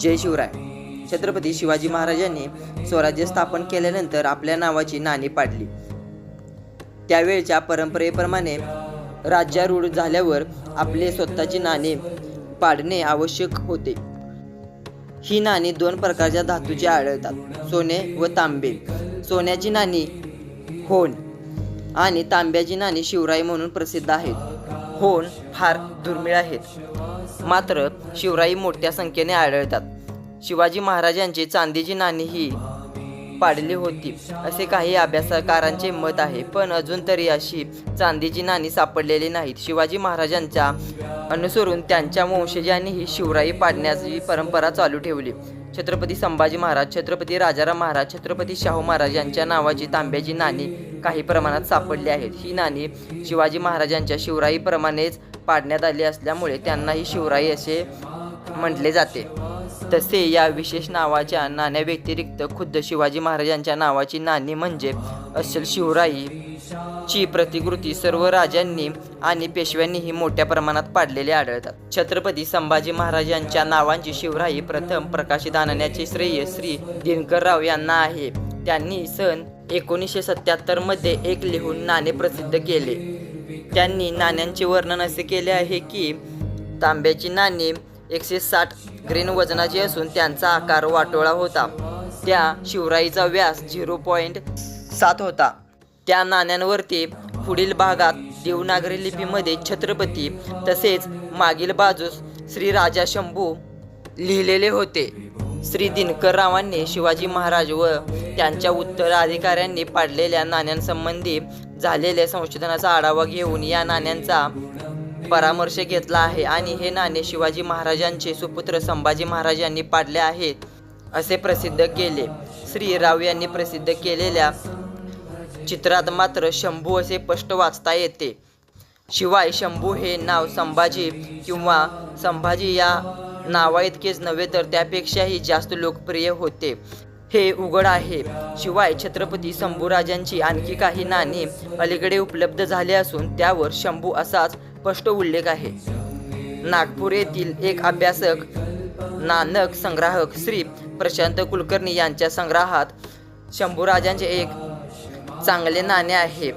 जय शिवराय. छत्रपती शिवाजी महाराजांनी स्वराज्य स्थापन केल्यानंतर आपल्या नावाची नाणी पाडली. त्यावेळच्या परंपरेप्रमाणे राज्यारूढ झाल्यावर आपले स्वतःची नाणी पाडणे आवश्यक होते. ही नाणी दोन प्रकारच्या धातूची आढळतात सोने व तांबे. सोन्याची नाणी होण आणि तांब्याची नाणी शिवराई म्हणून प्रसिद्ध आहेत. होण फार दुर्मिळ आहेत. मात्र शिवराई मोठ्या संख्येने आढळतात. शिवाजी महाराजांची चांदीची नाणी ही पाडली होती असे काही अभ्यासकारांचे मत आहे. पण अजून तरी अशी चांदीची नाणी सापडलेली नाहीत. शिवाजी महाराजांच्या अनुसरून त्यांच्या वंशजांनी ही शिवराई पाडण्याची परंपरा चालू ठेवली. छत्रपती संभाजी महाराज छत्रपती राजाराम महाराज छत्रपती शाहू महाराज यांच्या नावाची तांब्याची नाणी काही प्रमाणात सापडली आहेत. ही नाणी शिवाजी महाराजांच्या शिवराईप्रमाणेच पाडण्यात आली असल्यामुळे त्यांनाही शिवराई असे म्हटले जाते. तसे या विशेष नावाच्या नाण्याव्यतिरिक्त खुद्द शिवाजी महाराजांच्या नावाची नाणी म्हणजे असल शिवराई ची प्रतिकृती सर्व राजांनी आणि पेशव्यांनीही मोठ्या प्रमाणात पाडलेले आढळतात. छत्रपती संभाजी महाराजांच्या नावांची शिवराई प्रथम प्रकाशित आणण्याचे श्रेय श्री दिनकरराव यांना आहे. त्यांनी सन एकोणीसशे सत्याहत्तरमध्ये एक लिहून नाणे प्रसिद्ध केले. त्यांनी नाण्यांचे वर्णन असे केले आहे की तांब्याची नाणी एकशे साठ ग्रेन वजनाची असून त्यांचा आकार वाटोळा होता. त्या शिवराईचा व्यास झिरो पॉईंट सात होता. त्या नाण्यांवरती पुढील भागात देवनागरी लिपीमध्ये छत्रपती तसेच मागील बाजूस श्री राजा शंभू लिहिलेले होते. श्री दिनकर रावांनी शिवाजी महाराज व त्यांच्या उत्तराधिकाऱ्यांनी पाडलेल्या नाण्यांसंबंधी झालेल्या संशोधनाचा आढावा घेऊन या नाण्यांचा परामर्श घेतला आहे आणि हे नाणे शिवाजी महाराजांचे सुपुत्र संभाजी महाराज यांनी पाडले आहेत असे प्रसिद्ध केले. श्री राव यांनी प्रसिद्ध केलेल्या चित्रात मात्र शंभू असे स्पष्ट वाचता येते. शिवाय शंभू हे नाव संभाजी किंवा संभाजी या नावाइतकेच नव्हे तर त्यापेक्षाही जास्त लोकप्रिय होते. हे उघड आहे. शिवाय छत्रपती शंभूराजांची आणखी काही नाणी अलीकडे उपलब्ध झाले असून त्यावर शंभू असाच स्पष्ट उल्लेख आहे. नागपूर येथील एक अभ्यासक नानक संग्राहक श्री प्रशांत कुलकर्णी यांच्या संग्रहात शंभूराजांचे एक चांगले नाणे आहे.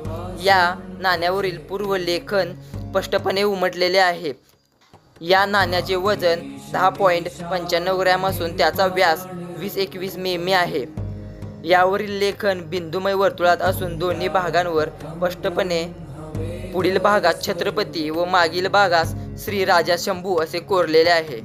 या नाण्यावरील पूर्वलेखन स्पष्टपणे उमटलेले आहे. या नाण्याचे वजन दहा पॉईंट पंच्याण्णव ग्रॅम असून त्याचा व्यास वीस एकवीस मे मे आहे. यावरील लेखन बिंदुमय वर्तुळात असून दोन्ही भागांवर स्पष्टपणे पुढील भागात छत्रपती व मागील भागास श्री राजा शंभू असे कोरलेले आहे.